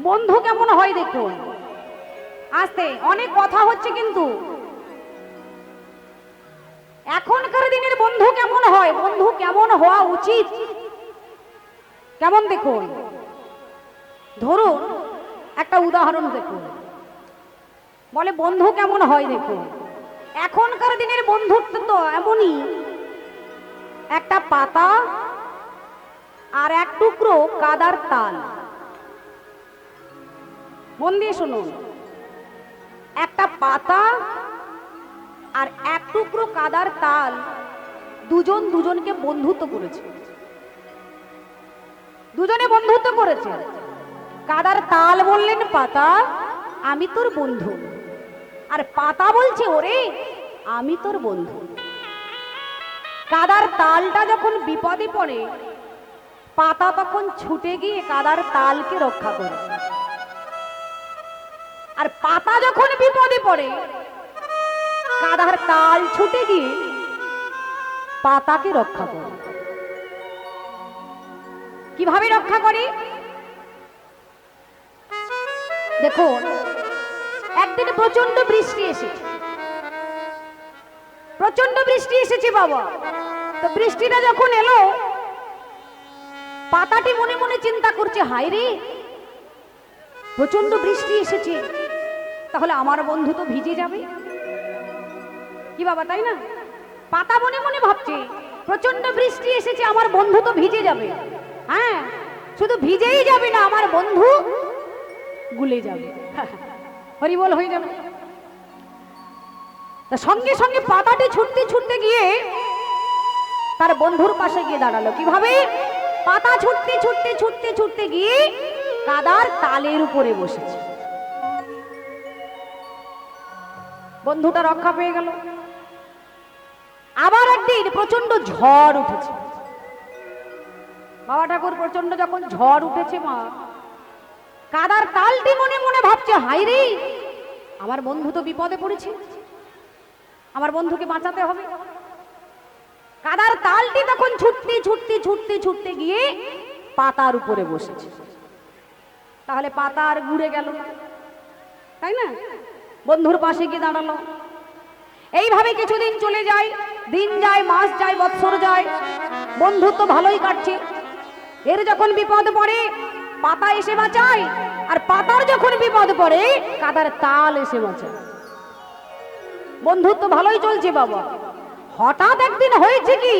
বন্ধু কেমন হয় দেখুন। আস্তে, অনেক কথা হচ্ছে কিন্তু। এখনকার দিনের বন্ধু কেমন হয়? বন্ধু কেমন হওয়া উচিত? কেমন দেখুন? ধরুন, একটা উদাহরণ দেখুন। বলে, বন্ধু কেমন হয় দেখুন? এখনকার দিনের বন্ধুত্ব তো এমনই। একটা পাতা আর এক টুকরো কাদার তাল। মন দিয়ে শুনুন। একটা পাতা আর এক টুকরো কাদার তাল দুজন দুজনকে বন্ধুত্ব করেছে। দুজনে বন্ধুত্ব করেছে। কাদার তাল বললেন, পাতা, আমি তোর বন্ধু। আর পাতা বলছে, ওরে, আমি তোর বন্ধু। কাদার তালটা যখন বিপদে পড়ে, পাতা তখন ছুটে গিয়ে কাদার তালকে রক্ষা করে। আর পাতা যখন বিপদে পড়ে, কাদার তাল ছুটে গিয়ে পাতাকে রক্ষা করে। কীভাবে রক্ষা করে? দেখুন, একদিন প্রচণ্ড বৃষ্টি এসেছে। প্রচণ্ড বৃষ্টি এসেছে বাবা। তো বৃষ্টিটা যখন এলো, পাতাটি মনে মনে চিন্তা করছে, হায় রে প্রচণ্ড বৃষ্টি এসেছে। তাহলে আমার বন্ধু তো ভিজে যাবে। কি বাবা, তাই না? পাতা মনে মনে ভাবছে প্রচণ্ড বৃষ্টি এসেছে, আমার বন্ধু তো ভিজে যাবে। হ্যাঁ শুধু ভিজেই যাবে না, আমার বন্ধু গুলে যাবে। হরিবল হয়ে যাবে সঙ্গে সঙ্গে পাতাটি ছুটতে ছুটতে গিয়ে তার বন্ধুর পাশে গিয়ে দাঁড়াল। কীভাবে? পাতা ছুটতে ছুটতে ছুটতে ছুটতে গিয়ে কাদার তালের উপরে বসেছে। বন্ধুটা রক্ষা পেয়ে গেল। আবার একদিন প্রচণ্ড ঝড় উঠেছে। বাবা ঠাকুর প্রচণ্ড যখন ঝড় উঠেছে মা, কাদার তালটি মনে মনে ভাবছে হাই রে, আমার বন্ধু তো বিপদে পড়েছে। আমার বন্ধুকে বাঁচাতে হবে। কাদার তালটি তখন ছুটতে ছুটতে ছুটতে ছুটতে গিয়ে পাতার উপরে বসেছে। তাহলে পাতা আর ঘুরে গেল। তাই না? বন্ধুর পাশে গিয়ে দাঁড়াল। এইভাবে কিছুদিন চলে যায়, দিন যায়, মাস যায়, বৎসর যায়। বন্ধুত্ব ভালোই কাটছে। এর যখন বিপদ পড়ে, পাতা এসে বাঁচায়, আর পাতার যখন বিপদ পড়ে, কাদার তাল এসে বাঁচায়। বন্ধুত্ব ভালোই চলছে বাবা। হঠাৎ একদিন হয়েছে কি,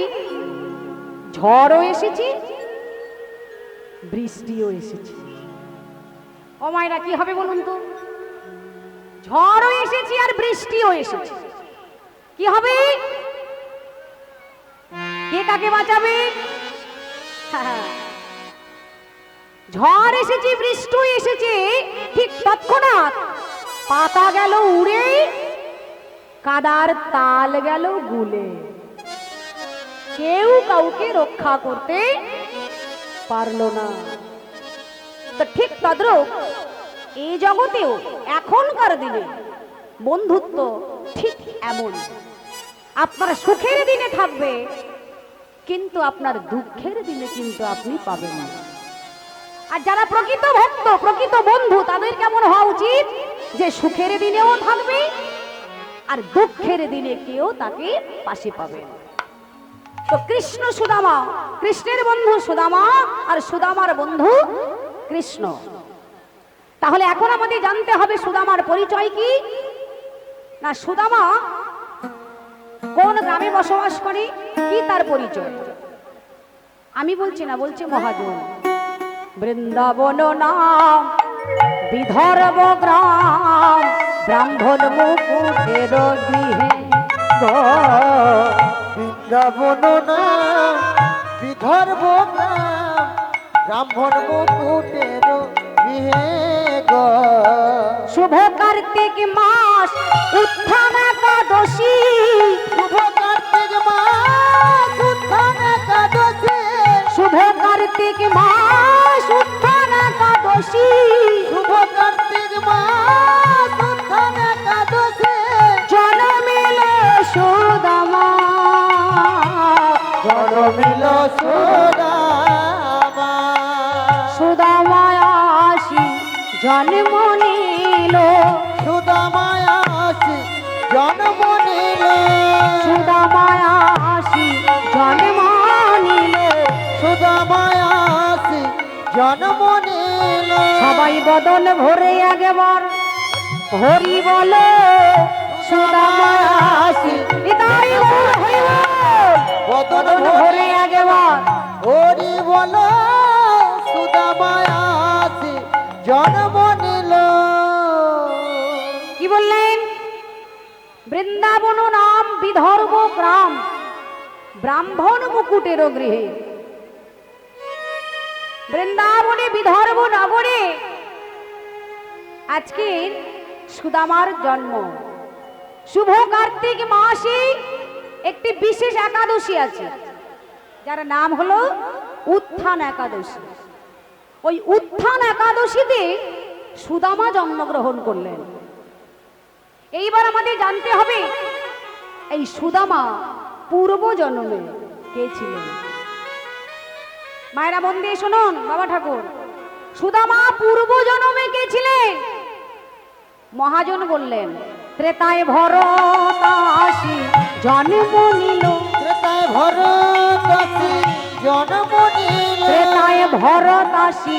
ঝড়ও এসেছে, বৃষ্টিও এসেছে। ও মায়েরা, কি হবে বলুন তো? ঝড়ও এসেছে আর বৃষ্টিও এসেছে। কি হবে? কে কাকে বাঁচাবে? ঝড় এসেছে বৃষ্টি এসেছে, ঠিক তৎক্ষণাৎ পাতা গেল উড়ে, কাদার তাল গেল গুলে। কেউ কাউকে রক্ষা করতে পারল না। তো ঠিক তদ্রুপ এই জগতেও এখনকার দিনে বন্ধুত্ব ঠিক এমন। আপনার সুখের দিনে থাকবে, কিন্তু আপনার দুঃখের দিনে কিন্তু আপনি পাবেন না। আর যারা প্রকৃত ভক্ত, প্রকৃত বন্ধু, তাদের কেমন হওয়া উচিত? যে সুখের দিনেও থাকবে আর দুঃখের দিনে কেউ তাকে পাশে পাবে তো কৃষ্ণ সুদামা, কৃষ্ণের বন্ধু সুদামা আর সুদামার বন্ধু কৃষ্ণ। তাহলে এখন আমাদের জানতে হবে সুদামার পরিচয় কি? না, সুদামা কোন গ্রামে বসবাস করে, কি তার পরিচয়? আমি বলছি না, বলছে মহাজন। বৃন্দাবন নাম বিধর্ব গ্রাম, ব্রাহ্মণ মুকুটের গৃহে। বৃন্দাবন না বিধর্ব নাম ব্রাহ্মণ মুকুটের বিহে গো শুভ কার্তিক মাস উত্থান একাদশী শুভ কার্তিক মাস উত্থান একাদশী শুভ কার্তিক মাস উত্থান একাদশী শুভ কার্তিক মাস উত্থান একাদশী জনমিল সুদামা। জনমিল সুদামা। জন্ম নিল। সুদামায়া আসি জন্ম নিল। সুদামায়া আসি জন্ম নিল। সুদামায়া আসি জন্ম নিল। সবাই বদন ভরে আগেবার হরি বলো সুদামায়া আসি। গৌর হরি বদন ভরে আগেবার হরি বল সুদামায়া জন্ম নিল। কি বললেন? বৃন্দাবন নাম বিদর্ভ গ্রাম, ব্রাহ্মণ মুকুটের গৃহে। বৃন্দাবনে বিদর্ভ নগরে আজকে সুদামার জন্ম। শুভ কার্তিক মাসে একটি বিশেষ একাদশী আছে, যার নাম হলো উত্থান একাদশী। ওই উত্থান একাদশীতে সুদামা জন্মগ্রহণ করলেন। এইবার আমাদের জানতে হবে, এই সুদামা পূর্ব জন্মে কে ছিলেন? মায়েরা দিয়ে শুনুন, বাবা ঠাকুর। সুদামা পূর্ব জন্মে কে ছিলেন? মহাজন বললেন, ত্রেতায় ভরত আসি, জন্ম নিল। ত্রেতায় ভরত জন্ম নিল। ত্রেতায় ভরত আসি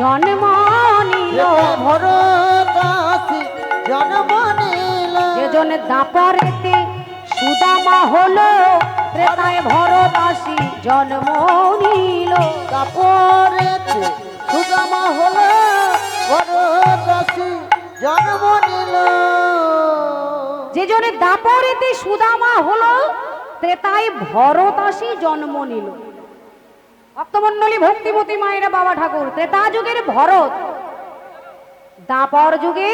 জন্ম নিল। ভরত আসি জন্ম নিল যেজন দাপরেতে সুদামা হলো ত্রেতায় ভরত আসি জন্ম নিল। তারপরেতে সুদামা হলো ভরত আসি জন্ম নিল। যেজন দাপরেতে সুদামা হলো ত্রেতায় ভরত আসি জন্ম নিল। ভক্তমন্ডলী ভক্তিমতী মায়েরা বাবা ঠাকুর, ত্রেতা যুগের ভরত। দাপর যুগে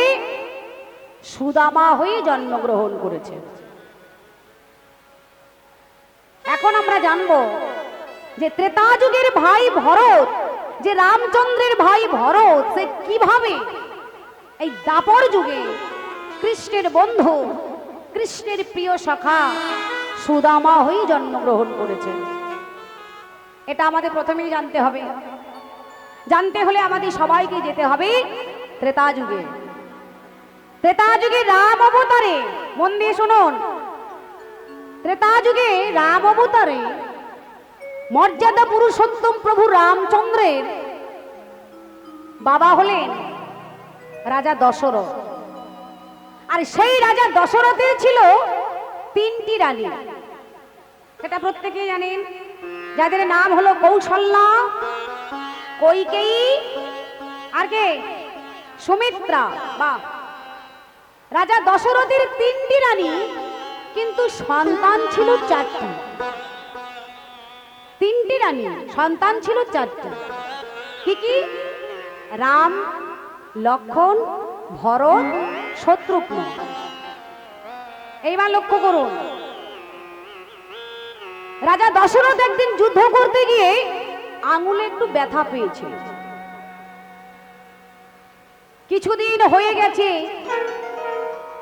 সুদামা হয়ে জন্মগ্রহণ করেছে। এখন আমরা জানব যে ত্রেতা যুগের ভাই ভরত, যে রামচন্দ্রের ভাই ভরত, সে কীভাবে এই দাপর যুগে কৃষ্ণের বন্ধু, কৃষ্ণের প্রিয় সখা সুদামা হয়ে জন্মগ্রহণ করেছেন এটা আমাদের প্রথমেই জানতে হবে। জানতে হলে আমাদের সবাইকে যেতে হবে ত্রেতা যুগে। ত্রেতা যুগে রাম অবতারে, মন দিয়ে শুনুন। ত্রেতা যুগে রাম অবতারে, মর্যাদা পুরুষোত্তম প্রভু রামচন্দ্রের বাবা হলেন রাজা দশরথ। আর সেই রাজা দশরথের ছিল তিনটি রানী। সেটা প্রত্যেকেই জানেন। যাদের নাম হলো কৌশল্যা, কৈকেয়ী আর কে? সুমিত্রা, বা। রাজা দশরথের তিনটি রানী, কিন্তু সন্তান ছিল চারটি। তিনটি রানী, সন্তান ছিল চারটি। কি কি? রাম, লক্ষণ, ভরত, শত্রুঘ্ন। এইবার লক্ষ্য করুন। রাজা দশরথ একদিন যুদ্ধ করতে গিয়ে আঙুলে একটু ব্যথা পেয়েছে। কিছুদিন হয়ে গেছে,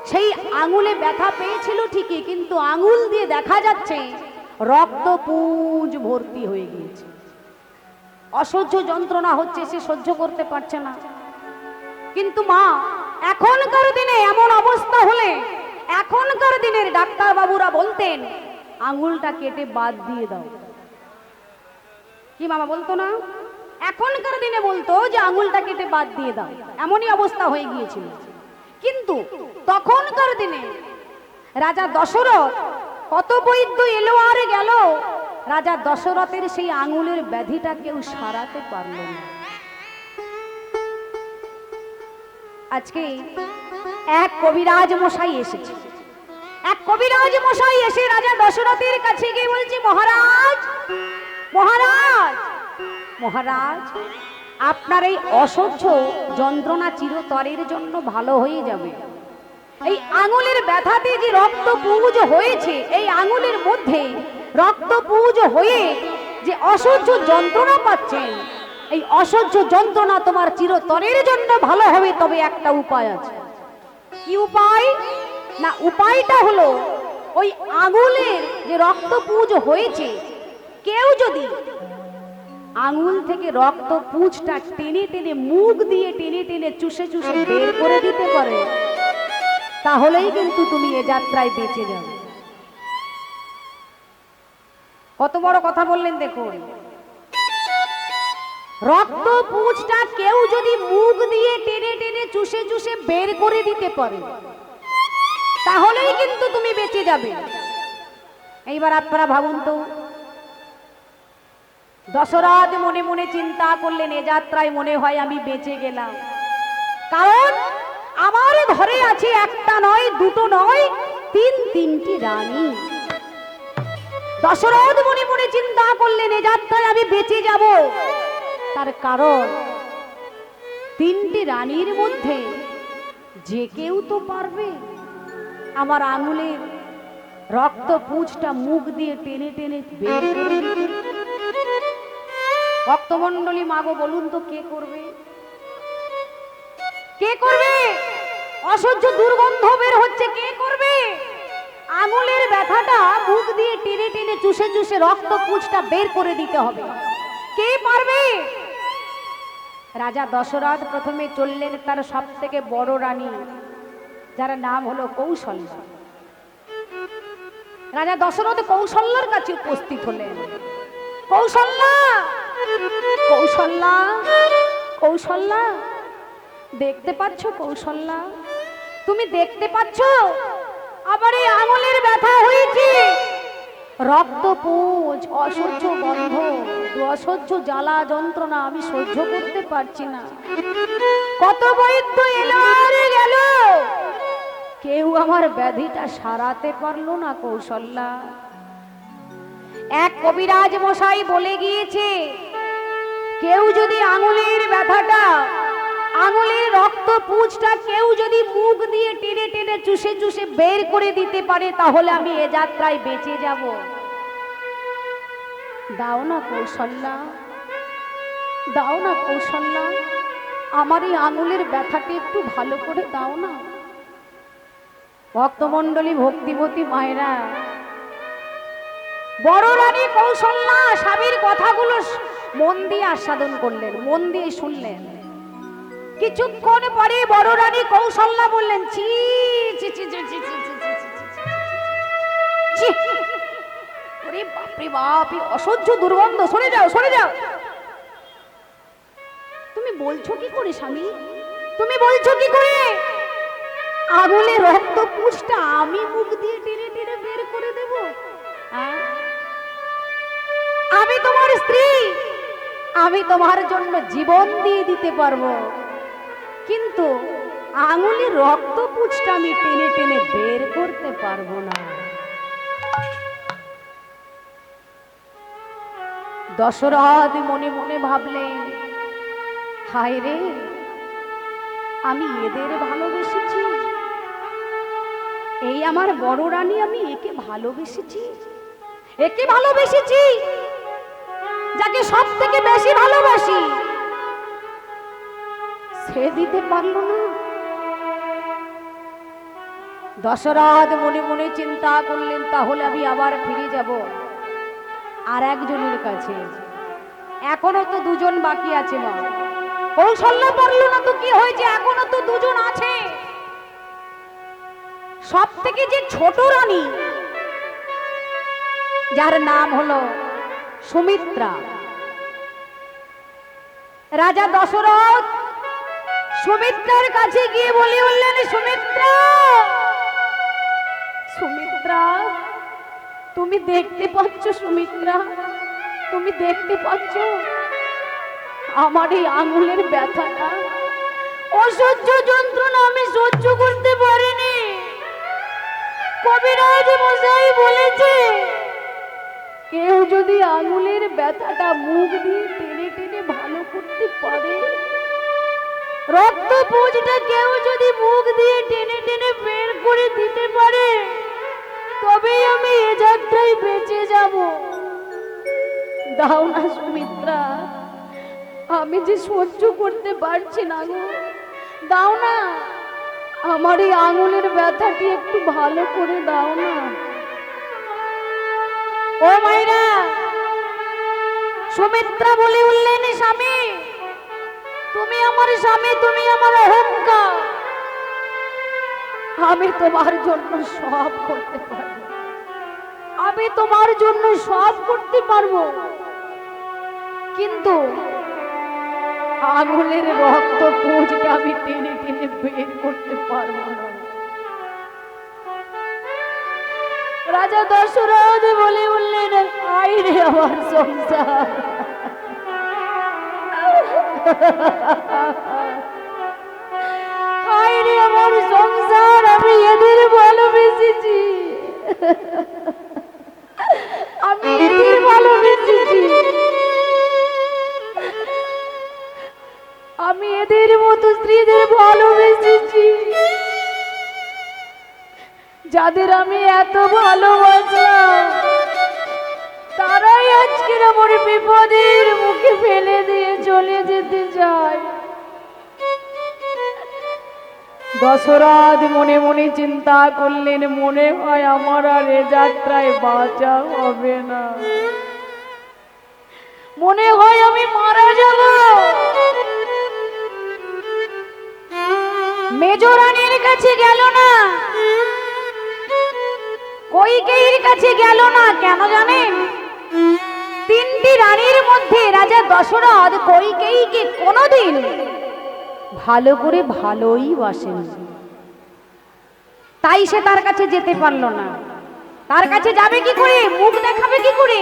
সেই আঙুলে ব্যথা পেয়েছিল ঠিকই, কিন্তু আঙুল দিয়ে দেখা যাচ্ছে রক্ত পুঁজ ভর্তি হয়ে গিয়েছে। অসহ্য যন্ত্রণা হচ্ছে, সে সহ্য করতে পারছে না। কিন্তু মা, এখনকার দিনে এমন অবস্থা হলে, এখনকার দিনের ডাক্তার বাবুরা বলতেন আঙুলটা কেটে বাদ দিয়ে দাও। কি মামা বলতো না? এখনকার দিনে বলতো যে আঙুলটা কেটে বাদ দিয়ে দাও। এমনই অবস্থা হয়ে গিয়েছিল। কিন্তু তখনকার দিনে রাজা দশরথ কত বৈদ্য এলো আর গেল, রাজা দশরথের সেই আঙুলের ব্যাধিটা কেউ সারাতে পারল না। আজকে এক কবিরাজ মশাই এসেছে। এক কবিরাজ মশাই এসে রাজা দশরথের কাছে গিয়ে বলছে, মহারাজ মহারাজ মহারাজ, আপনার এই অসহ্য যন্ত্রণা চিরতরের জন্য ভালো হয়ে যাবে। এই আঙুলের ব্যথাতে যে রক্ত পুজ হয়েছে, এই আঙুলের মধ্যে রক্ত পুজ হয়ে যে অসহ্য যন্ত্রণা পাচ্ছেন, এই অসহ্য যন্ত্রণা তোমার চিরতরের জন্য ভালো হবে, তবে একটা উপায় আছে। কি উপায়? না, উপায়টা হলো ওই আঙুলের যে রক্ত পুজ হয়েছে, কেউ যদি আঙুল থেকে রক্ত পুঁজটা টেনে টেনে মুখ দিয়ে টেনে টেনে চুষে চুষে বের করে দিতে পারে, তাহলেই কিন্তু তুমি এ যাত্রায় বেঁচে যাবে। কত বড় কথা বললেন দেখুন। রক্ত পুঁজটা কেউ যদি মুখ দিয়ে টেনে টেনে চুষে চুষে বের করে দিতে পারে তাহলেই কিন্তু তুমি বেঁচে যাবে। এইবার আপনারা ভাবুন তো, দশরথ মনে মনে চিন্তা করলেন, এ যাত্রায় মনে হয় আমি বেঁচে গেলাম। কারণ আমার ঘরে আছে একটা নয়, দুটো নয়, তিন তিনটি রানী। দশরথ মনে মনে চিন্তা করলেন, এ যাত্রায় আমি বেঁচে যাব। তার কারণ, তিনটি রানীর মধ্যে যে কেউ তো পারবে। আমার আঙুলের রক্ত পুঁজটা মুখ দিয়ে টেনে টেনে করে মাগো, বলুন তো কে করবে? কে করবে? অসহ্য দুর্গন্ধ বের হচ্ছে, কে করবে? আঙুলের ব্যথাটা মুখ দিয়ে টেনে টেনে চুষে চুষে রক্ত পুঁজটা বের করে দিতে হবে। কে পারবে? রাজা দশরথ প্রথমে চললেন তার সব থেকে বড় রানী। যার নাম হলো কৌশল্যা রাজা দশরথ কৌশল্যার কাছে উপস্থিত হলেন। কৌশল্যা! কৌশল্যা! কৌশল্যা! দেখতে পাচ্ছ কৌশল্যা? তুমি দেখতে পাচ্ছ? আবার এই আঙুলের ব্যথা হয়েছে। রক্ত পুঁজ অসহ্য গন্ধ, অসহ্য জ্বালা যন্ত্রণা আমি সহ্য করতে পারছি না। কত বৈদ্য এলো আর গেল! কেউ আমার ব্যাধিটা সারাতে পারল না কৌশল্যা। এক কবিরাজ মশাই বলে গিয়েছে, কেউ যদি আঙুলের ব্যথাটা, আঙুলের রক্ত পুঁজটা কেউ যদি মুখ দিয়ে টেনে টেনে চুষে চুষে বের করে দিতে পারে, তাহলে আমি এ যাত্রায় বেঁচে যাব। দাও না কৌশল্যা, দাও না কৌশল্যা, আমার এই আঙুলের ব্যথাটা একটু ভালো করে দাও না। ভক্তমণ্ডলী ভক্তিবতী মায়েরা বড় রানী কৌশল্যা স্বামীর কথাগুলো মন দিয়ে আস্বাদন করলেন মন দিয়ে শুনলেন কিছুক্ষণ পরে বড় রানী কৌশল্যা বললেন চি চি চি চি চি চি চি চি বাপরে বাপ অসহ্য দুর্গন্ধ সরে যাও সরে যাও তুমি বলছো কি করে স্বামী তুমি বলছো কি করে আগুলে রক্ত পুষটা আমি মুখ দিয়ে টেনে টেনে বের করে দেব? আমি তোমার স্ত্রী। আমি তোমার জন্য জীবন দিয়ে দিতে পারব। কিন্তু আঙুলে রক্ত পুছটা আমি টেনে টেনে বের করতে পারব না। দশরথ মনে মনে ভাবলেন হায় রে আমি এদের ভালোবেসেছি। এই আমার বড় রানী আমি একে ভালোবেসেছি। একে ভালোবেসেছি, যাকে সব থেকে বেশি ভালোবাসি। সে দিতে পারল না। দশরথ মনে মনে চিন্তা করলেন, তাহলে আমি আবার ফিরে যাব। আর একজনের কাছে। এখনও তো দুজন বাকি আছে মা। কৌশল্য পারল না তো কি হয়েছে? এখনও তো দুজন আছে। সব থেকে যে ছোট রানী, যার নাম হলো সুমিত্রা। রাজা দশরথ সুমিত্রার কাছে গিয়ে বলে বললেন সুমিত্রা সুমিত্রা, তুমি দেখতে পাচ্ছ সুমিত্রা, তুমি দেখতে পাচ্ছ আমার এই আঙুলের ব্যথাটা? অসহ্য যন্ত্রণা আমি সহ্য করতে পারিনি। কবিরাজ মশাই বলেছে, কেউ যদি আঙুলের ব্যথাটা মুখ দিয়ে টেনে টেনে ভালো করতে পারে রক্ত পুঁজটা কেউ যদি মুখ দিয়ে টেনে টেনে বের করে দিতে পারে, তবেই আমি এ যাত্রায় বেঁচে যাব। দাও না সুমিত্রা, আমি যে সহ্য করতে পারছি না গো। দাও না। আমার এই আঙুলের ব্যথাটি একটু ভালো করে দাও না। ও মাইরা সুমিত্রা বলে উঠলেন, স্বামী, তুমি আমার স্বামী, তুমি আমার অহংকার। আমি তোমার জন্য সব করতে পারব। আমি তোমার জন্য সব করতে পারব। কিন্তু আঙুলের রক্ত পুঁজটা আমি টেনে টেনে বের করতে পারব না। রাজা দশরথ বলে উঠলেন আই রে আমার সংসার। আমার সংসার, আমি এদের ভালোবেসেছি। আমি এদের ভালোবেসেছি। আমি এদের মতো স্ত্রীদের ভালোবেসেছি। যাদের আমি এত ভালোবাসলাম, তারাই আজকের আমার বিপদের মুখে ফেলে দিয়ে চলে যেতে চায়। দশরথ মনে মনে চিন্তা করলেন, মনে হয় আমার আর এ যাত্রায় বাঁচা হবে না। মনে হয় আমি মারা যাব। মেজরানির কাছে গেল না। কৈকেয়ীর কাছে গেল না, কেন জানেন? তিনটি রানীর মধ্যে রাজা দশরথ কৈকেয়ীকে কোনোদিন ভালো করে ভালোই বাসেন। তাই সে তার কাছে যেতে পারল না। তার কাছে যাবে কি করে? মুখ দেখাবে কি করে?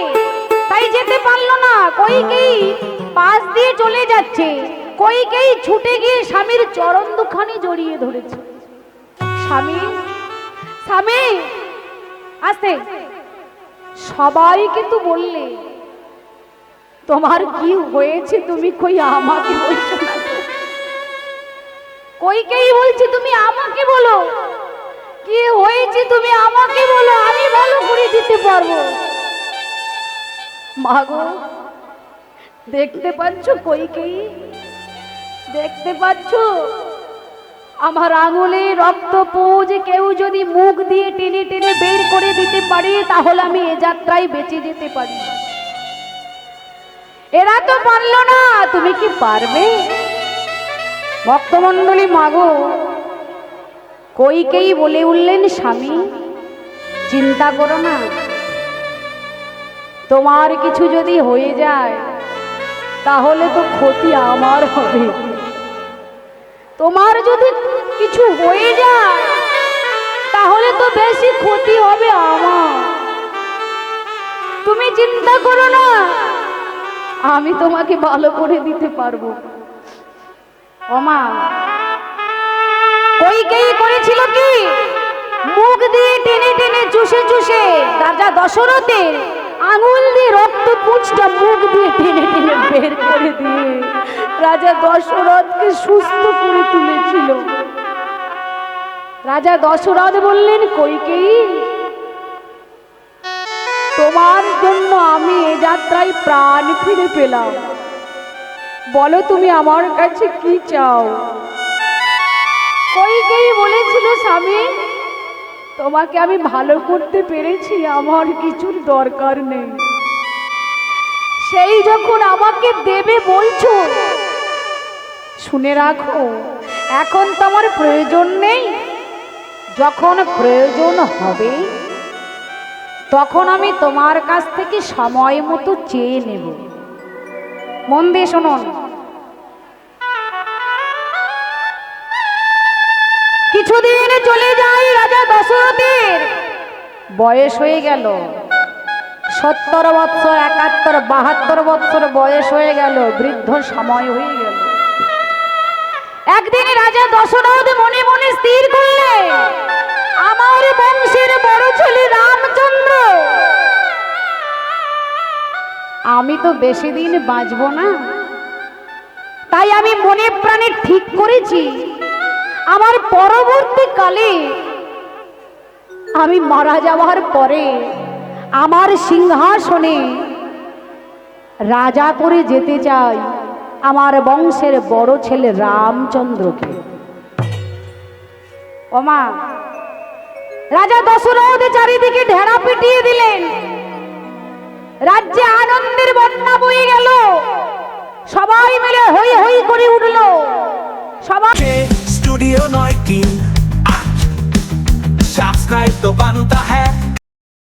তাই যেতে পারল না। কৈকেয়ী পাশ দিয়ে চলে যাচ্ছে। কৈকেয়ী ছুটে গিয়ে স্বামীর চরণ দুখানি জড়িয়ে ধরেছে। স্বামী স্বামী, আস্তে। সবাই কিন্তু বললে, তোমার কি হয়েছে? তুমি কই আমাকে বলছো না? কইকেই বলছি, তুমি আমাকে বলো। কি হয়েছে? তুমি আমাকে বলো। আমি ভালো করে দিতে পারব। মাগো দেখতে পাচ্ছ কইকেই দেখতে পাচ্ছ? আমার আঙুলে রক্ত পুজ, কেউ যদি মুখ দিয়ে টেনে টেনে বের করে দিতে পারি, তাহলে আমি এ যাত্রায় বেঁচে যেতে পারি। এরা তো পারল না, তুমি কি পারবে? ভক্তমণ্ডলী মাগো কইকেই বলে উঠলেন স্বামী? চিন্তা করো না। তোমার কিছু যদি হয়ে যায়, তাহলে তো ক্ষতি আমার হবে। তোমার যদি কিছু হয়ে যায়, তাহলে তো বেশি ক্ষতি হবে আমার। তুমি চিন্তা করো না, আমি তোমাকে ভালো করে দিতে পারব। কইকেই করেছিল কি? মুখ দিয়ে টেনে টেনে চুষে চুষে রাজা দশরথের আঙুল দিয়ে রক্ত পুঁজটা মুখ দিয়ে টেনে টেনে বের করে দিয়ে রাজা দশরথকে সুস্থ করে তুলেছিল। রাজা দশরথ বললেন কইকেই তোমার জন্য আমি এ যাত্রায় প্রাণ ফিরে পেলাম। বলো তুমি আমার কাছে কি চাও? কইকেই বলেছিল স্বামী। তোমাকে আমি ভালো করতে পেরেছি, আমার কিছুর দরকার নেই। সেই যখন আমাকে দেবে বলছো, শুনে রাখো, এখন তো আমার প্রয়োজন নেই। যখন প্রয়োজন হবে, তখন আমি তোমার কাছ থেকে সময় মতো চেয়ে নেব। মন দিয়ে শুনুন। কিছুদিন চলে যায় রাজা দশরথের বয়স হয়ে গেল। সত্তর বৎসর, একাত্তর, বাহাত্তর বৎসর বয়স হয়ে গেল, বৃদ্ধ সময় হয়ে গেল। একদিন রাজা দশরথ মনে মনে স্থির করলে আমার বংশের বড় ছেলে রামচন্দ্র। আমি তো বেশি দিন বাঁচব না। তাই আমি মনে প্রাণে ঠিক করেছি আমার পরবর্তীকালে আমি মারা যাওয়ার পরে আমার সিংহাসনে রাজা করে যেতে চাই আমার বংশের বড় ছেলে রামচন্দ্রকে। ওমা, রাজা দশরথ চারিদিকে ঢেড়া পিটিয়ে দিলেন। রাজ্যে আনন্দের বন্যা বয়ে গেল। সবাই মিলে হই হই করে উঠল। সবাই স্টুডিও নয় কি সাবস্ক্রাইব তো পান্তা